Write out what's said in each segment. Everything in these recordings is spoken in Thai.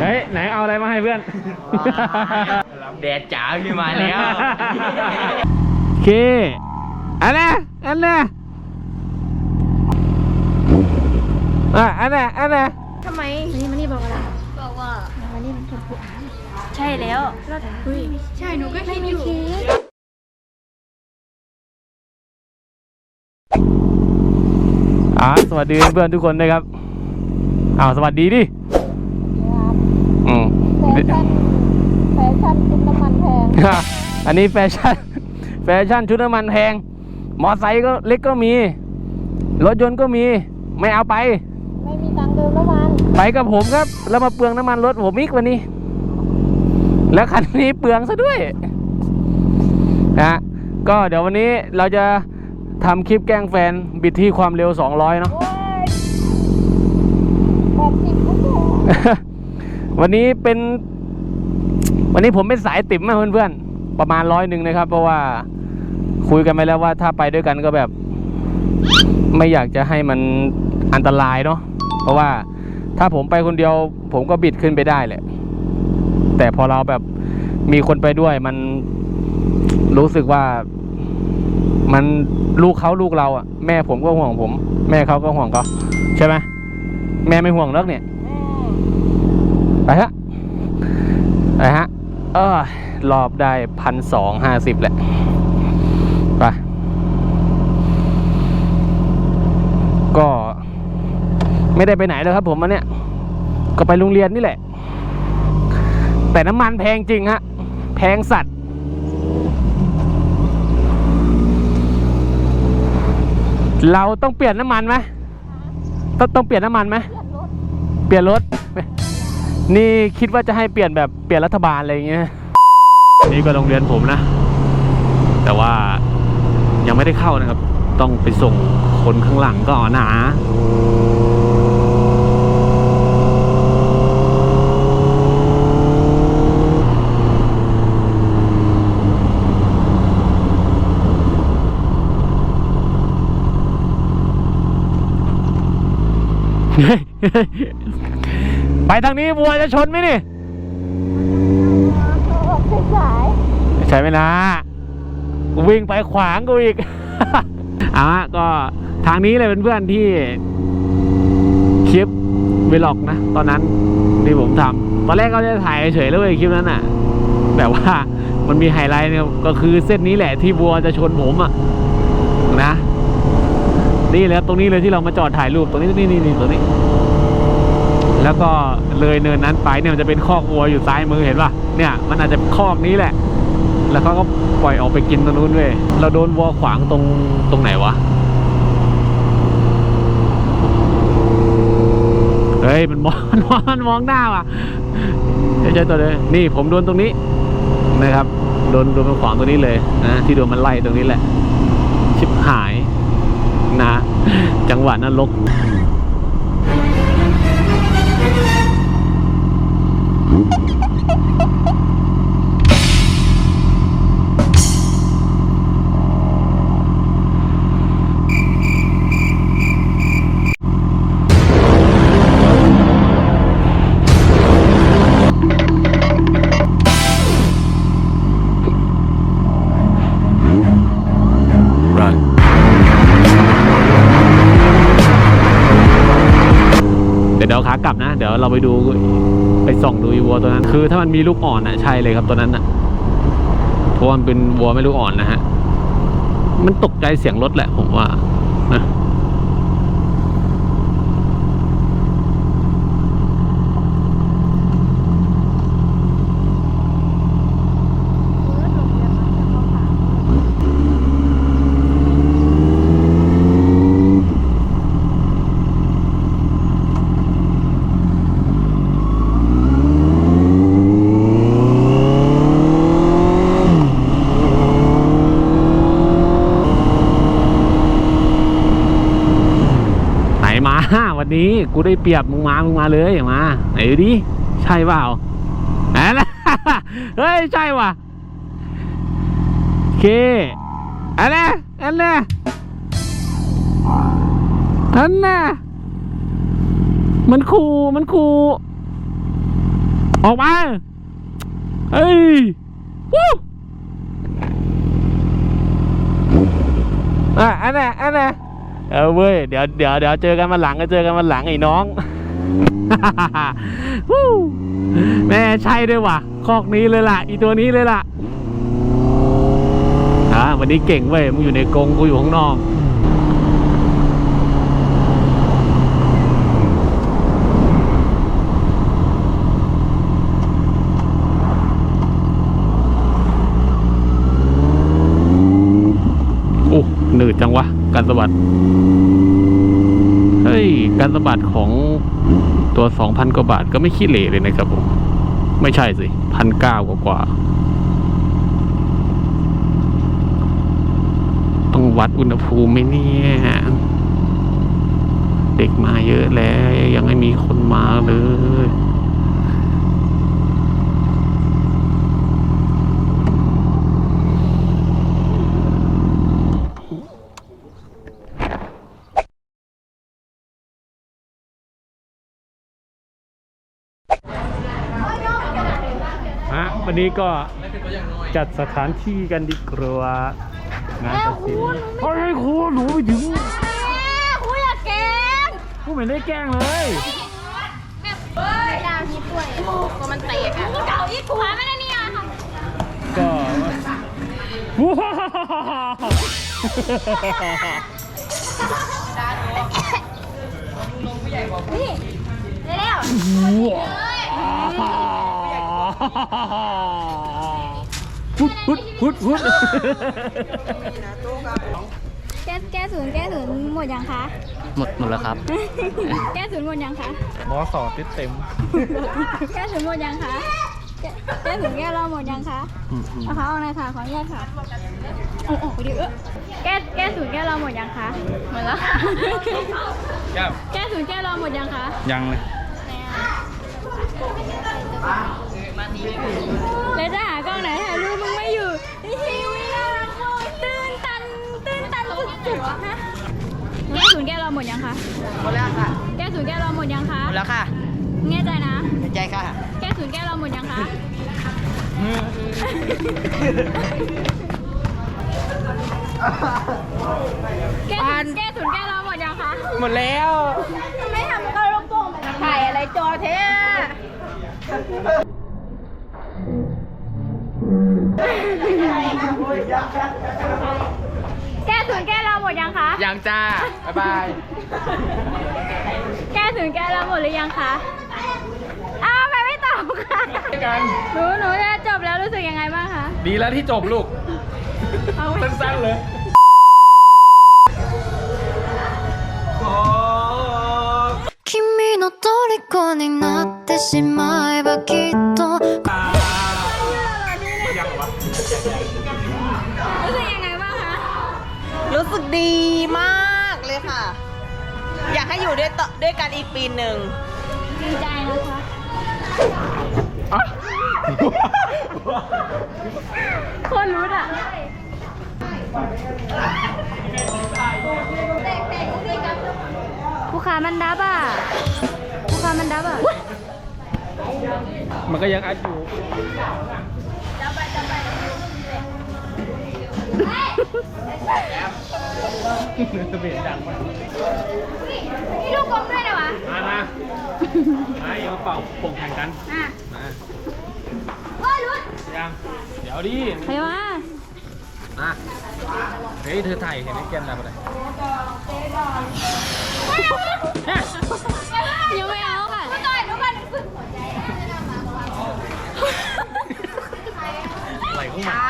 เฮ้ยไหนเอาอะไรมาให้เพื่อน แดดจ๋าขึ้นมาแล้วโอเคอันน่ะอันน่ะอะอันน่ะอันน่ะทำไมนี่มันนี่บอกอะไรบอกว่ามันนี่มันถูกใช่แล้วแล้วเฮ้ยใช่หนูก็คิดอยู่อ่าสวัสดีเพื่อนๆทุกคนนะครับอ้าวสวัสดีดิอืมแฟ ชั่นแฟชั่นชุดน้ำมันแพงอันนี้แฟชั่นแฟชั่นชุดน้ำมันแพงมอไซค์ก็เล็กก็มี รถยนต์ก็มี ไม่เอาไป ไม่มีตังค์เติมน้ำมัน ไปกับผมครับ แล้วมาเปลืองน้ำมันรถผมอีกวันนี้ แล้วคันนี้เปลืองซะด้วยนะฮะก็เดี๋ยววันนี้เราจะทำคลิปแกล้งแฟนบิดที่ความเร็ว 200 เนาะโอ้ยแปดสิบก็พอ วันนี้เป็น วันนี้ผมเป็นสายติ๋มนะเพื่อนๆ ประมาณร้อยหนึ่งนะครับ เพราะว่าคุยกันไปแล้วว่าถ้าไปด้วยกันก็แบบ ไม่อยากจะให้มันอันตรายเนาะเพราะว่าถ้าผมไปคนเดียว ผมก็บิดขึ้นไปได้แหละ แต่พอเราแบบมีคนไปด้วยมันรู้สึกว่ามันลูกเขาลูกเราอะแม่ผมก็ห่วงผม แม่เขาก็ห่วงเขาใช่ไหมแม่ไม่ห่วงเลิกเนี่ย ไปฮะไปฮะเออรอบได้พันสองห้าสิบแหละไปก็ไม่ได้ไปไหนเลยครับผมวันเนี้ยก็ไปโรงเรียนนี่แหละ แต่น้ำมันแพงจริงฮะ แพงสัตว์ เราต้องเปลี่ยนน้ำมันไหมต้องต้องเปลี่ยนน้ำมันไหมเปลี่ยนรถ นี่คิดว่าจะให้เปลี่ยนแบบเปลี่ยนรัฐบาลอะไรอย่างเงี้ยนี่ก็โรงเรียนผมนะ แต่ว่ายังไม่ได้เข้านะครับ ต้องไปส่งคนข้างหลังก่อนนะ ไปทางนี้วัวจะชนไหมนี่ออกสายใช่ไหมนะวิ่งไปขวางกูอีกเอาฮะก็ทางนี้เลยเป็นเพื่อนที่คลิปวีล็อกนะ ตอนนั้นที่ผมทำตอนแรกก็จะถ่ายเฉยๆแล้วเว้ยคลิปนั้นอะแบบว่ามันมีไฮไลท์เนี่ยก็คือเส้นนี้แหละที่วัวจะชนผมอะนะนี่แหล้วตรงนี้เลยที่เรามาจอดถ่ายรูปตรงนี้นี่นี่นี่ตรงนี้ แล้วก็เลยเนินนั้นไปเนี่ยมันจะเป็นคอกวัวอยู่ซ้ายมือเห็นป่ะเนี่ยมันอาจจะคอกนี้แหละ แล้วเขาก็ปล่อยออกไปกินตรงนู้นเว้ยเราโดนวัวขวางตรงตรงไหนวะเฮ้ยมันมองมองมองหน้าว่ะใช่ใช่ตัวเลยนี่ผมโดนตรงนี้นะครับโดนโดนมันขวางตรงนี้เลยนะที่โดนมันไล่ตรงนี้แหละ ชิบหายนะ จังหวะนรก ไปดูไปส่องดูอีวัวตัวนั้น คือถ้ามันมีลูกอ่อนนะใช่เลยครับตัวนั้นนะเพราะว่ามันเป็นวัวไม่ลูกอ่อนนะฮะ มันตกใจเสียงรถแหละผมว่านะไหนมา วั นี้กูได้เปรียบมึงมามึงมาเลยมาไหนดูดิใช่เปล่าไหนล่ะเฮ้ยใช่ว่ะโอเคอันน่ะอันน่ะอันน่ะมันคูมันคูออกมาเฮ้ยวู้อะอันน่ะอันน่ะ เออเว้ย เดี๋ยวเดี๋ยวเดี๋ยวเจอกันมาหลังก็เจอกันมาหลังไอ้น้อง แม่ใช่ด้วยว่ะ คอกนี้เลยล่ะ อีตัวนี้เลยล่ะอะวันนี้เก่งเว้ย มึงอยู่ในกรงกูอยู่ข้างนอก โอ้หนืดจังวะ การสะบัด เฮ้ย การสะบัดของตัว2,000กว่าบาทก็ไม่ขี้เหร่เลยนะครับผมไม่ใช่สิพันเก้ากว่ากว่าต้องวัดอุณหภูมิไหมเนี่ยเด็กมาเยอะแล้ว ยังไม่มีคนมาเลย นนี้ก็จัดสถานที่กันดีกว่างานตัดสินเฮ้ยครูหนูไปถึงคุยอะแกงกูไม่ได้แกล้งเลยเฮ้ยดาวนี้ป่วยก็มันเตะกันเก่าอีกขวาไม่ได้เนี่ยค่ะก็ว้าวนี่ได้แล้ว พุดพุดพุดพุดแก้แก้ศูนย์แก้ศูนย์หมดยังคะ หมดหมดแล้วครับ แก้ศูนย์หมดยังคะหมอสอติดเต็ม แก้ศูนย์หมดยังคะ แก้แก้ศูนย์แก้เราหมดยังคะเอาเขาเอาในอยค่ะขออนุญาตค่ะโอ้โหเดี๋ยวแก้แก้ศูนย์แก้เราหมดยังคะหมดแล้วแก้วแก้ศูนย์แก้เราหมดยังคะ ยังเลย แล้วจะหากล้องไหนถ่ายรูปมึงไม่อยู่ชีวิตน่ารักมากตื่นตันตื่นตันสุดๆฮะแก้ศูนย์แก้เราหมดยังคะ หมดแล้วค่ะแก้ศูนย์แก้เราหมดยังคะ หมดแล้วค่ะแน่ใจนะใจค่ะ แก้ศูนย์แก้เราหมดยังคะ แก้ศูนย์แก้ศูนย์แก้เราหมดยังคะ หมดแล้วทำไมทำกระโลโกงถ่ายอะไรจอเท่ แก้ศูนย์แก้เราหมดยังคะ ยังจ้า บ๊ายบาย แก้ถึงแก้เราหมดหรือยังคะ อ้าวทำไมไม่ตอบค่ะ กัน หนูหนูจะจบแล้วรู้สึกยังไงบ้างคะ ดีแล้วที่จบลูก เอาไว้ สั้นๆเลย 君の虜になってしまえばきっと รู้สึกดีมากเลยค่ะ อยากให้อยู่ด้วยต่อด้วยกันอีกปีหนึ่งดีใจนะคะคนรู้อะผู้ค้ามันดับอะผู้ค้ามันดับอะมันก็ยังอัดอยู่ เบียดดังมากนี่ลูกกลมด้วยนะวะ มามามาอย่ามาเป่าโป่งแข่งกัน อะมาเฮ้ยรุดยังเดี๋ยวดิใครวะมาเฮ้ยเธอถ่ายเห็นไหมแกนอะไรไปยังไม่เอาค่ะก่อนก่อนฝึกหัวใจอะไรของมัน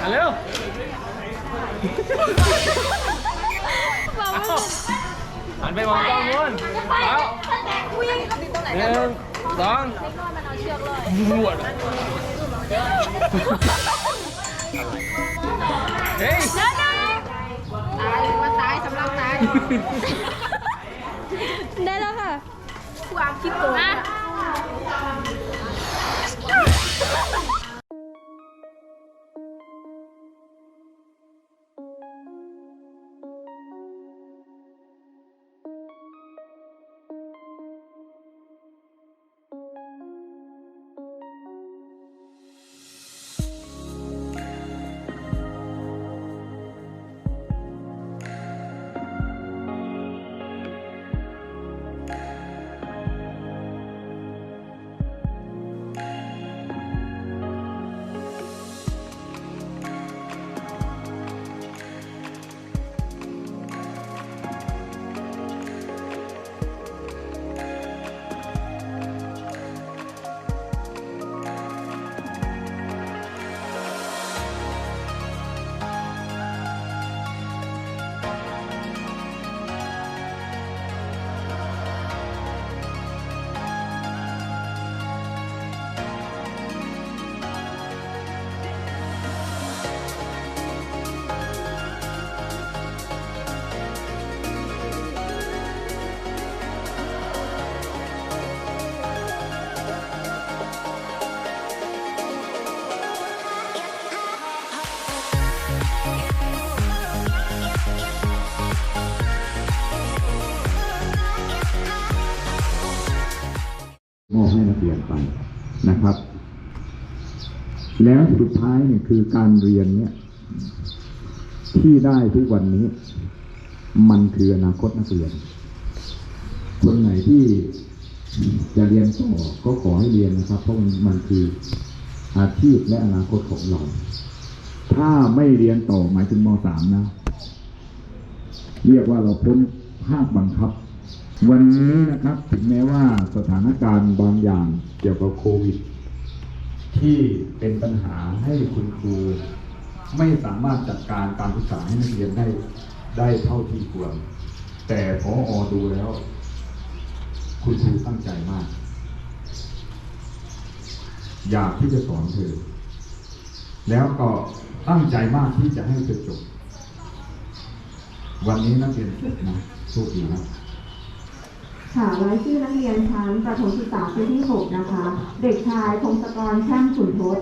มาเร็ว หันไปมองกล้องนู้นเอาคุยหนึ่งสองหวดเฮ้ยแล้วนะตายว่าตายสำหรับตายได้แล้วค่ะความคิดโกง เรียนไปนะครับ แล้วสุดท้ายเนี่ยคือการเรียนเนี่ย ที่ได้ทุกวันนี้ มันคืออนาคตนักเรียน คนไหนที่จะเรียนต่อก็ขอให้เรียนนะครับ เพราะมันมันคืออาชีพและอนาคตของเรา ถ้าไม่เรียนต่อหมายถึงม .3 นะ เรียกว่าเราพ้นภาคบังคับ วันนี้นะครับถึงแม้ว่าสถานการณ์บางอย่างเกี่ยวกับโควิด ที่เป็นปัญหาให้คุณครูไม่สามารถจัดการการศึกษาให้นักเรียนได้ได้เท่าที่ควร แต่พออดูแล้ว คุณครูตั้งใจมาก อยากที่จะสอนเธอ แล้วก็ตั้งใจมากที่จะให้เธอจบ วันนี้นักเรียนจบนะโชคดีนะ ค่ะรายชื่อนักเรียนชั้นประถมศึกษาปีที่ 6 นะคะ เด็กชายพงศกรแช่มขุนทศ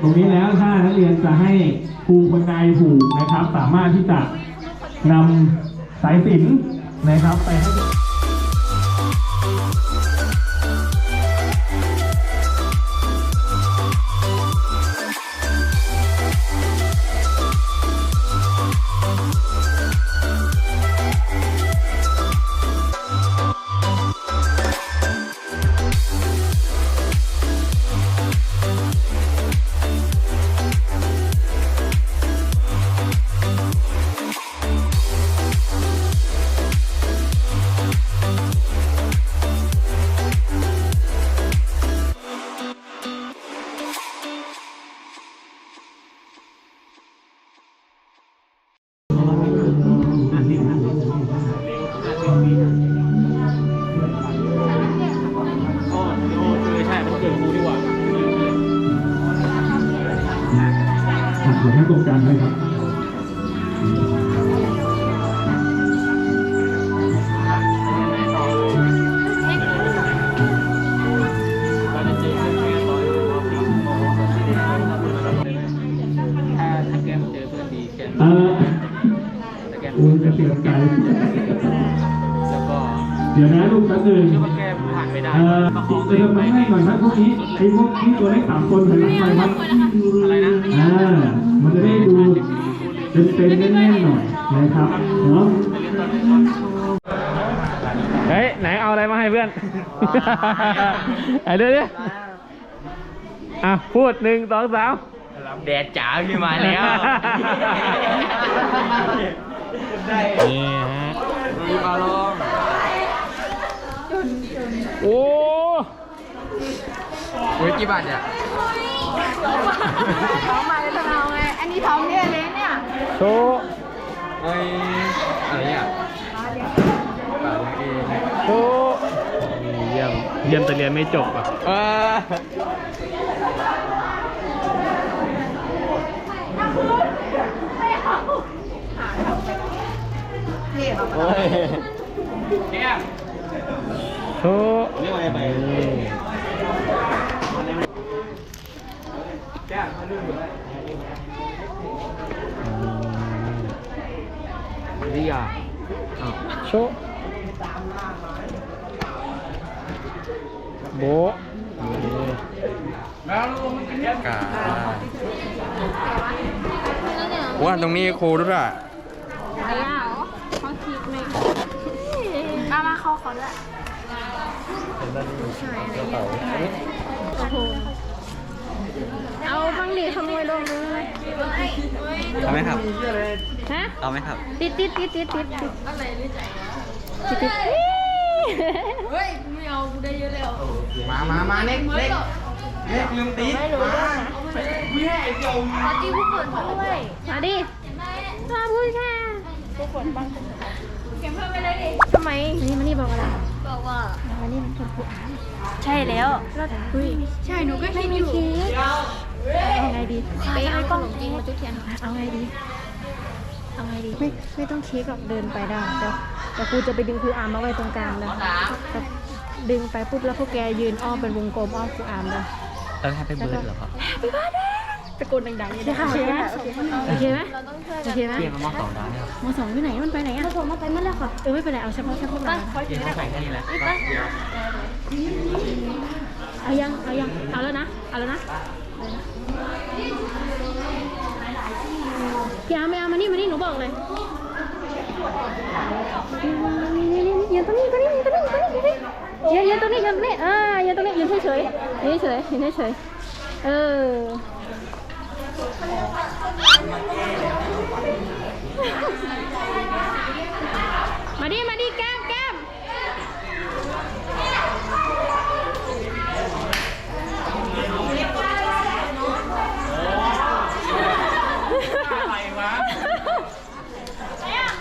ตรงนี้แล้วถ้านักเรียนจะให้ครูคนใดผูกนะครับ สามารถที่จะนำสายสิญจนนะครับไปให้ นะลูกแป๊บนึงคิดว่าแก้มผ่านไม่ได้เออประคองเติมไปให้หน่อยครับพวกนี้ไอ้พวกนี้ตัวเลขสามคนถอยหลังหน่อยครับอะไรนะอ่ามันจะได้ดูเป็นเป็นๆแน่นๆหน่อยนะครับเนาะเฮ้ยไหนเอาอะไรมาให้เพื่อนไอ้เดี๋ยวดิอะพูดหนึ่งสองสามแดดจ๋าพี่มาแล้วนี่ฮะมาลอง โอ้โอ้ยกี่บาทเนี่ยท้องมาเลยตะเอาไง อันนี้ท้องเนี่ยเล็เนี่ยโชว์ไออะไรเนี่ยปากเองโชว์เยี่ยมเยี่ยมแต่เรียนไม่จบอะเออเฮ้ย โชว์เรียกอะโชโบกาว่าตรงนี้ครูด้วยอะอะไรอะเขาคิดเลยมามาเขาขอด้วย โอ้โหเอาบังดีขโมยลงมือเลยเอาไหมครับ ฮะ เอาไหมครับ ติดติดติดติดติดติดอะไรนี่ใจติดติดเฮ้ยไม่เอากูได้เยอะแล้วมามามาเน็กเน็กเน็กลืมตีไม่รู้ด้วยนะขอจิ้มผู้เปิดด้วยมาดิมาพูดค่ะผู้ฝนบังเก็บเพิ่มไปเลยดิทำไมนี่มานี่บอกอะไร บอกว่ามานี่มันคนผู้อ่านใช่แล้วแล้วคุยใช่หนูก็ไม่มีเค้กเอาไงดีไปเอากล้องจริงมาจุดเทียนเอาไงดีเอาไงดีไม่ไม่ต้องเค้กหรอกเดินไปได้เดี๋ยวเดี๋ยวกูจะไปดึงครูอาร์มมาไว้ตรงกลางเลยแบบดึงไปปุ๊บแล้วพวกแกยืนอ้อมเป็นวงกลมอ้อมครูอาร์มเลยเออให้ไปเบิร์ดเหรอครับ Happy birthday ตะโกนดังๆเลยโอเคไหมโอเคไหมโอเคไหมเพียงมอสองได้ครับมสองที่ไหนมันไปไหนอะมสองมาไปเมื่อแล้วค่ะเออไม่เป็นไรเอาเฉพาะแค่พวกเราเพียงเขาใส่แค่นี้แหละเอายังเอายังเอาแล้วนะเอาแล้วนะพี่อาร์มไม่เอามานี่มานี่หนูบอกเลยนี่นี่นี่ยืนตรงนี้ตรงนี้ยืนตรงนี้ตรงนี้ยืนยืนตรงนี้ยืนตรงนี้อ่ายืนตรงนี้ยืนเฉยๆยืนเฉยๆยืนเฉยๆเออ มาดิ มาดิ แก้มแก้ม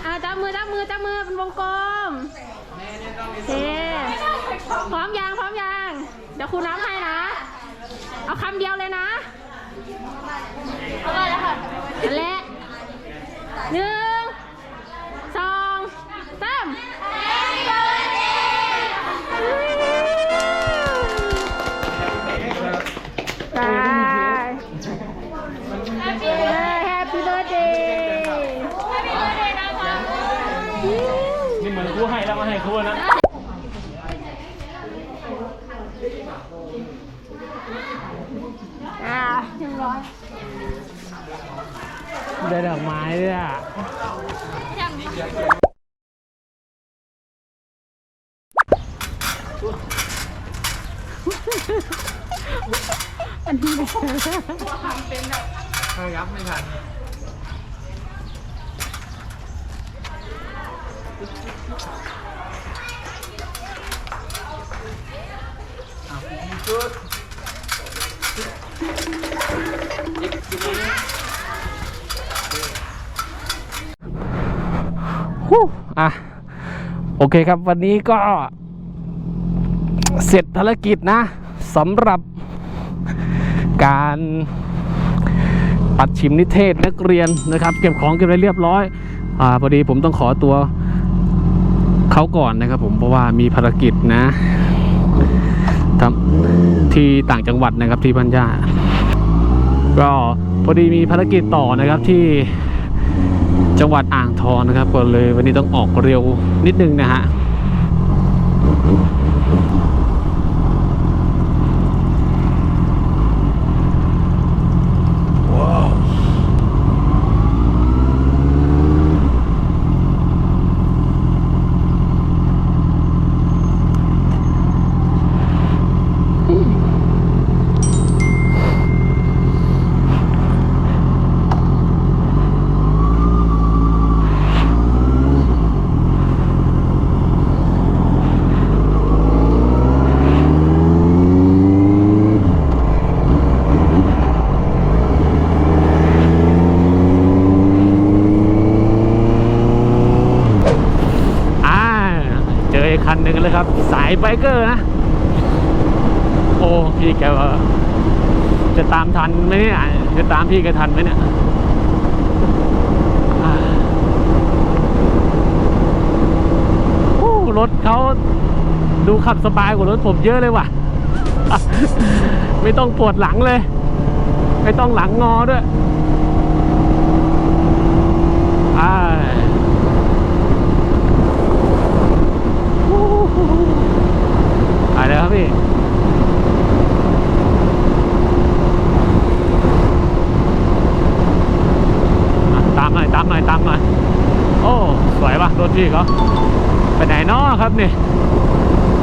อะจับมือจับมือจับมือเป็นวงกลมโอเคพร้อมยังพร้อมยัง เดี๋ยวครูนับให้นะ เอาคำเดียวเลยนะ นั่นแหละ ยับไม่ทันฮู้อะ โอเคครับวันนี้ก็เสร็จภารกิจนะสำหรับ การปัดชิมนิเทศนักเรียนนะครับ เก็บของเก็บอะไรเรียบร้อย อ่าพอดีผมต้องขอตัวเขาก่อนนะครับ ผมเพราะว่ามีภารกิจนะที่ต่างจังหวัดนะครับที่พันยาก็พอดีมีภารกิจต่อนะครับที่จังหวัดอ่างทองนะครับก็เลยวันนี้ต้องออกเร็วนิดนึงนะฮะอ่าเจออีกคันหนึ่งแล้วครับ สายไบเกอร์นะ โอ้พี่แกว่าจะตามทันไหมเนี่ยจะตามพี่แกทันไหมเนี่ยอ่าถเขาดูขับสบายกว่ารถผมเยอะเลยว่ะ ไม่ต้องปวดหลังเลย ไม่ต้องหลังงอด้วยอ่าไปเลยครับพี่ อะตามหน่อยตามหน่อยตามหน่อย โอ้ สวยปะรถ พี่เขาไปไหนนอครับนี่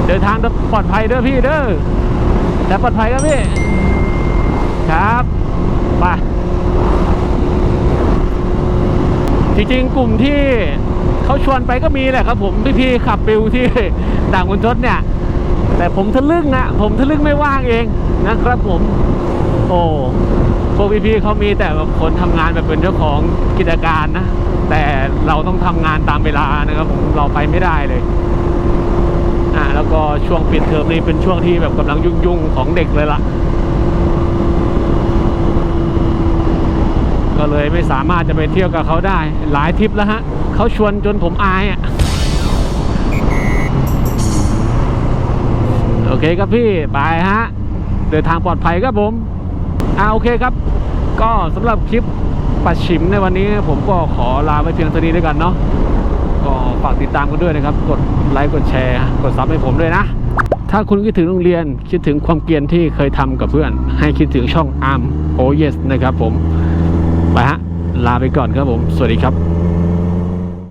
เดินทางปลอดภัยเด้อพี่เด้อแต่ปลอดภัยครับพี่ ครับไปจริงๆ กลุ่มที่เขาชวนไปก็มีแหละครับผมพี่ๆขับปิวที่ด่างคุณทศเนี่ย แต่ผมทะลึ่งอะผมทะลึ่งไม่ว่างเองนะครับผม โอ้พวกพี่ๆเขามีแต่แบบคนทำงานแบบเป็นเจ้าของกิจการนะ แต่เราต้องทำงานตามเวลานะครับผมเราไปไม่ได้เลยอ่าแล้วก็ช่วงปิดเทอมนี้เป็นช่วงที่แบบกำลังยุ่งๆของเด็กเลยล่ะ ก็เลยไม่สามารถจะไปเที่ยวกับเขาได้ หลายทริปแล้วฮะเขาชวนจนผมอายอะโอเคครับพี่บายฮะ เดินทางปลอดภัยครับผม อ่าโอเคครับ ก็สำหรับคลิปปัดฉิมในวันนี้ผมก็ขอลาไปเพียงเท่านี้ด้วยกันเนาะก็ฝากติดตามกันด้วยนะครับ กดไลค์กดแชร์ กดซับให้ผมด้วยนะ ถ้าคุณคิดถึงโรงเรียนคิดถึงความเกรียนที่เคยทำกับเพื่อน ให้คิดถึงช่องอาร์มโอเยสนะครับผม ไปฮะ ลาไปก่อนครับผม สวัสดีครับ